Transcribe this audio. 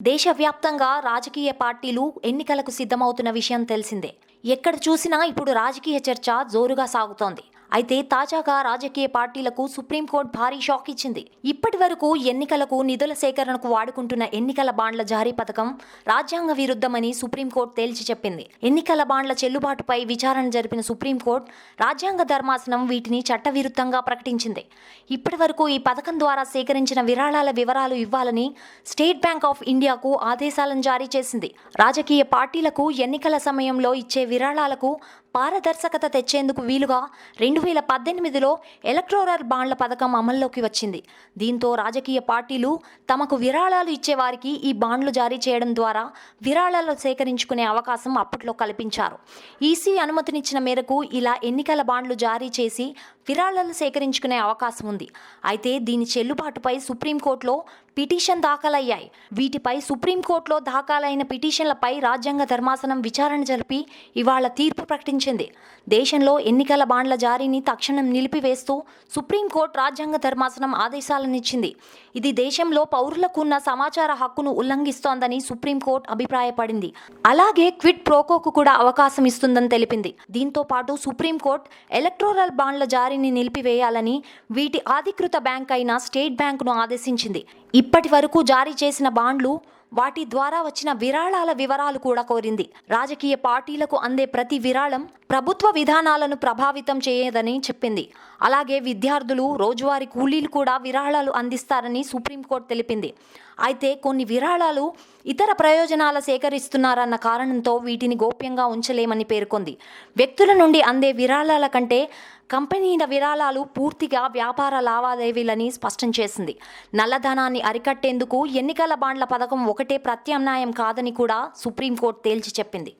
దేశవ్యాప్తంగా రాజకీయ పార్టీలు ఎన్నికలకు సిద్ధమవుతున్న విషయం తెలిసిందే. ఎక్కడ చూసినా ఇప్పుడు రాజకీయ చర్చ జోరుగా సాగుతోంది. అయితే తాజాగా రాజకీయ పార్టీలకు సుప్రీంకోర్టు భారీ షాక్ ఇచ్చింది. ఇప్పటి వరకు ఎన్నికలకు నిధుల సేకరణకు వాడుకుంటున్న ఎన్నికల బాండ్ల జారీ పథకం రాజ్యాంగ విరుద్ధమని సుప్రీంకోర్టు తేల్చి చెప్పింది. ఎన్నికల బాండ్ల చెల్లుబాటుపై విచారణ జరిపిన సుప్రీంకోర్టు రాజ్యాంగ ధర్మాసనం వీటిని చట్టవిరుద్ధంగా ప్రకటించింది. ఇప్పటి వరకు ఈ పథకం ద్వారా సేకరించిన విరాళాల వివరాలు ఇవ్వాలని స్టేట్ బ్యాంక్ ఆఫ్ ఇండియాకు ఆదేశాలను జారీ చేసింది. రాజకీయ పార్టీలకు ఎన్నికల సమయంలో ఇచ్చే విరాళాలకు పారదర్శకత తెచ్చేందుకు వీలుగా రెండు రెండు వేల పద్దెనిమిదిలో ఎలక్ట్రోరల్ బాండ్ల పథకం అమల్లోకి వచ్చింది. దీంతో రాజకీయ పార్టీలు తమకు విరాళాలు ఇచ్చేవారికి ఈ బాండ్లు జారీ చేయడం ద్వారా విరాళాలు సేకరించుకునే అవకాశం అప్పట్లో కల్పించారు. ఈసీ అనుమతినిచ్చిన మేరకు ఇలా ఎన్నికల బాండ్లు జారీ చేసి విరాళాలు సేకరించుకునే అవకాశం ఉంది. అయితే దీని చెల్లుబాటుపై సుప్రీంకోర్టులో పిటిషన్ దాఖలయ్యాయి. వీటిపై సుప్రీంకోర్టులో దాఖలైన పిటిషన్లపై రాజ్యాంగ ధర్మాసనం విచారణ జరిపి ఇవాళ తీర్పు ప్రకటించింది. దేశంలో ఎన్నికల బాండ్ల జారీని తక్షణం నిలిపివేస్తూ సుప్రీంకోర్టు రాజ్యాంగ ధర్మాసనం ఆదేశాలనిచ్చింది. ఇది దేశంలో పౌరులకు ఉన్న సమాచార హక్కును ఉల్లంఘిస్తోందని సుప్రీంకోర్టు అభిప్రాయపడింది. అలాగే క్విట్ ప్రోకోకు కూడా అవకాశం ఇస్తుందని తెలిపింది. దీంతో పాటు సుప్రీంకోర్టు ఎలక్ట్రోరల్ బాండ్ల జారీ జారీని నిలిపివేయాలని వీటి అధికృత బ్యాంక్ అయిన స్టేట్ బ్యాంకును ఆదేశించింది. ఇప్పటి వరకు జారీ చేసిన బాండ్లు వాటి ద్వారా వచ్చిన విరాళాల వివరాలు కూడా కోరింది. రాజకీయ పార్టీలకు అందే ప్రతి విరాళం ప్రభుత్వ విధానాలను ప్రభావితం చేయదని చెప్పింది. అలాగే విద్యార్థులు రోజువారీ కూలీలు కూడా విరాళాలు అందిస్తారని సుప్రీంకోర్టు తెలిపింది. అయితే కొన్ని విరాళాలు ఇతర ప్రయోజనాల సేకరిస్తున్నారన్న కారణంతో వీటిని గోప్యంగా ఉంచలేమని పేర్కొంది. వ్యక్తుల నుండి అందే విరాళాల కంటే కంపెనీల విరాళాలు పూర్తిగా వ్యాపార లావాదేవీలని స్పష్టం చేసింది. నల్లధనాన్ని అరికట్టేందుకు ఎన్నికల బాండ్ల పథకం ఒక ఒకటే ప్రత్యామ్నాయం కాదని కూడా సుప్రీంకోర్టు తేల్చి చెప్పింది.